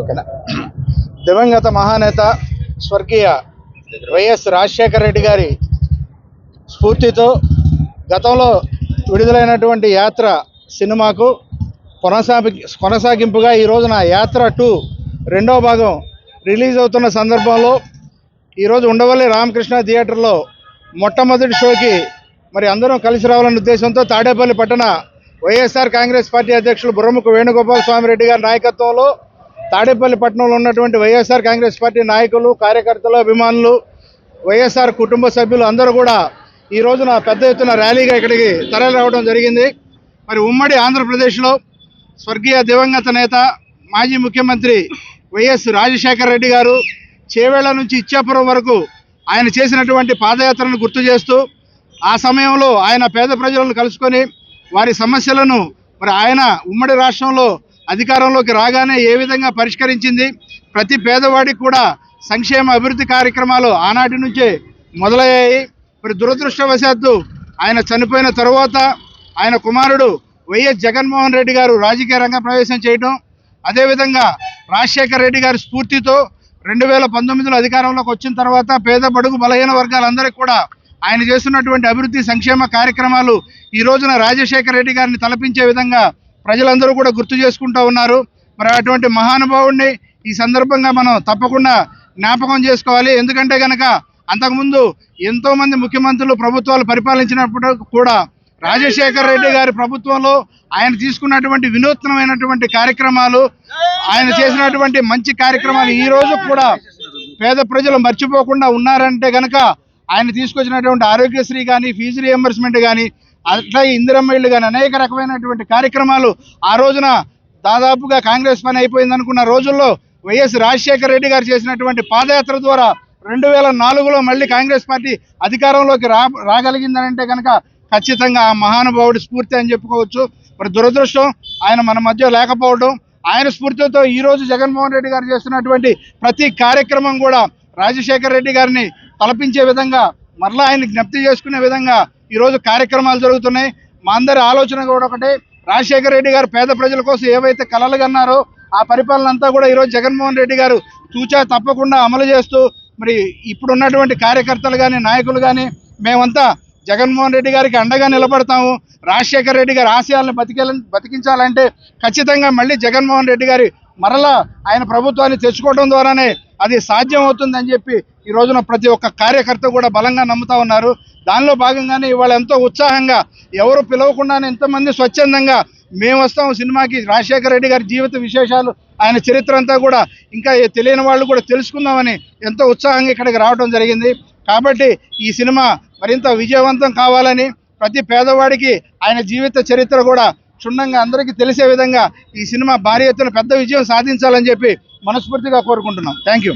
ఓకేనా? దివంగత మహానేత స్వర్గీయ వైఎస్ రాజశేఖర రెడ్డి గారి స్ఫూర్తితో గతంలో విడుదలైనటువంటి యాత్ర సినిమాకు కొనసాగి కొనసాగింపుగా ఈ రోజున యాత్ర టూ రెండవ భాగం రిలీజ్ అవుతున్న సందర్భంలో ఈరోజు ఉండవల్లి రామకృష్ణ థియేటర్లో మొట్టమొదటి షోకి మరి అందరం కలిసి రావాలనే ఉద్దేశంతో తాడేపల్లి పట్టణ వైఎస్ఆర్ కాంగ్రెస్ పార్టీ అధ్యక్షులు బుర్రముఖ వేణుగోపాల స్వామి రెడ్డి గారి నాయకత్వంలో తాడేపల్లి పట్టణంలో ఉన్నటువంటి వైఎస్ఆర్ కాంగ్రెస్ పార్టీ నాయకులు కార్యకర్తలు అభిమానులు వైఎస్ఆర్ కుటుంబ సభ్యులు అందరూ కూడా ఈ రోజున పెద్ద ఎత్తున ర్యాలీగా ఇక్కడికి తరలి రావడం జరిగింది. మరి ఉమ్మడి ఆంధ్రప్రదేశ్లో స్వర్గీయ దివంగత నేత మాజీ ముఖ్యమంత్రి వైఎస్ రాజశేఖర రెడ్డి గారు చేవేళ్ళ నుంచి ఇచ్చాపురం వరకు ఆయన చేసినటువంటి పాదయాత్రను గుర్తు చేస్తూ ఆ సమయంలో ఆయన పేద ప్రజలను కలుసుకొని వారి సమస్యలను మరి ఆయన ఉమ్మడి రాష్ట్రంలో అధికారంలోకి రాగానే ఏ విధంగా పరిష్కరించింది? ప్రతి పేదవాడికి కూడా సంక్షేమ అభివృద్ధి కార్యక్రమాలు ఆనాటి నుంచే మొదలయ్యాయి. మరి దురదృష్టవశాత్తు ఆయన చనిపోయిన తరువాత ఆయన కుమారుడు వైఎస్ జగన్మోహన్ రెడ్డి గారు రాజకీయ రంగ ప్రవేశం చేయడం అదేవిధంగా రాజశేఖర రెడ్డి గారి స్ఫూర్తితో రెండు వేల పంతొమ్మిదిలో అధికారంలోకి వచ్చిన తర్వాత పేద బడుగు బలహీన వర్గాలందరికీ కూడా ఆయన చేస్తున్నటువంటి అభివృద్ధి సంక్షేమ కార్యక్రమాలు ఈ రోజున రాజశేఖర రెడ్డి గారిని తలపించే విధంగా ప్రజలందరూ కూడా గుర్తు చేసుకుంటూ ఉన్నారు. మరి అటువంటి మహానుభావుడిని ఈ సందర్భంగా మనం తప్పకుండా జ్ఞాపకం చేసుకోవాలి. ఎందుకంటే కనుక అంతకుముందు ఎంతోమంది ముఖ్యమంత్రులు ప్రభుత్వాలు పరిపాలించినప్పుడు కూడా రాజశేఖర రెడ్డి గారి ప్రభుత్వంలో ఆయన తీసుకున్నటువంటి వినూత్నమైనటువంటి కార్యక్రమాలు ఆయన చేసినటువంటి మంచి కార్యక్రమాలు ఈ రోజు కూడా పేద ప్రజలు మర్చిపోకుండా ఉన్నారంటే కనుక ఆయన తీసుకొచ్చినటువంటి ఆరోగ్యశ్రీ కానీ ఫీజు రియంబర్స్మెంట్ కానీ అట్లాగే ఇందిరమ్మ ఇల్లు కానీ అనేక రకమైనటువంటి కార్యక్రమాలు ఆ రోజున దాదాపుగా కాంగ్రెస్ పని అయిపోయింది అనుకున్న రోజుల్లో వైఎస్ రాజశేఖర రెడ్డి గారు చేసినటువంటి పాదయాత్ర ద్వారా రెండు వేల నాలుగులో మళ్ళీ కాంగ్రెస్ పార్టీ అధికారంలోకి రా రాగలిగిందనంటే కనుక ఖచ్చితంగా ఆ మహానుభావుడి స్ఫూర్తి అని చెప్పుకోవచ్చు. మరి దురదృష్టం ఆయన మన మధ్య లేకపోవడం ఆయన స్ఫూర్తితో ఈరోజు జగన్మోహన్ రెడ్డి గారు చేస్తున్నటువంటి ప్రతి కార్యక్రమం కూడా రాజశేఖర రెడ్డి గారిని తలపించే విధంగా మరలా ఆయన జ్ఞప్తి చేసుకునే విధంగా ఈరోజు కార్యక్రమాలు జరుగుతున్నాయి. మా అందరి ఆలోచన కూడా ఒకటే. రాజశేఖర రెడ్డి గారు పేద ప్రజల కోసం ఏవైతే కలలు కన్నారో ఆ పరిపాలన అంతా కూడా ఈరోజు జగన్మోహన్ రెడ్డి గారు తూచా తప్పకుండా అమలు చేస్తూ మరి ఇప్పుడున్నటువంటి కార్యకర్తలు కానీ నాయకులు కానీ మేమంతా జగన్మోహన్ రెడ్డి గారికి అండగా నిలబడతాము. రాజశేఖర రెడ్డి గారి ఆశయాలను బతికే బతికించాలంటే ఖచ్చితంగా మళ్ళీ జగన్మోహన్ రెడ్డి గారి మరలా ఆయన ప్రభుత్వాన్ని తెచ్చుకోవడం ద్వారానే అది సాధ్యం అవుతుందని చెప్పి ఈ రోజున ప్రతి ఒక్క కార్యకర్త కూడా బలంగా నమ్ముతా ఉన్నారు. దానిలో భాగంగానే ఇవాళ ఎంతో ఉత్సాహంగా ఎవరు పిలవకుండానే ఎంతమంది స్వచ్ఛందంగా మేము వస్తాం సినిమాకి. రాజశేఖర రెడ్డి గారి జీవిత విశేషాలు ఆయన చరిత్ర అంతా కూడా ఇంకా తెలియని వాళ్ళు కూడా తెలుసుకుందామని ఎంతో ఉత్సాహంగా ఇక్కడికి రావడం జరిగింది. కాబట్టి ఈ సినిమా మరింత విజయవంతం కావాలని ప్రతి పేదవాడికి ఆయన జీవిత చరిత్ర కూడా క్షుణ్ణంగా అందరికీ తెలిసే విధంగా ఈ సినిమా భారీ ఎత్తున పెద్ద విజయం సాధించాలని చెప్పి మనస్ఫూర్తిగా కోరుకుంటున్నాం. Thank you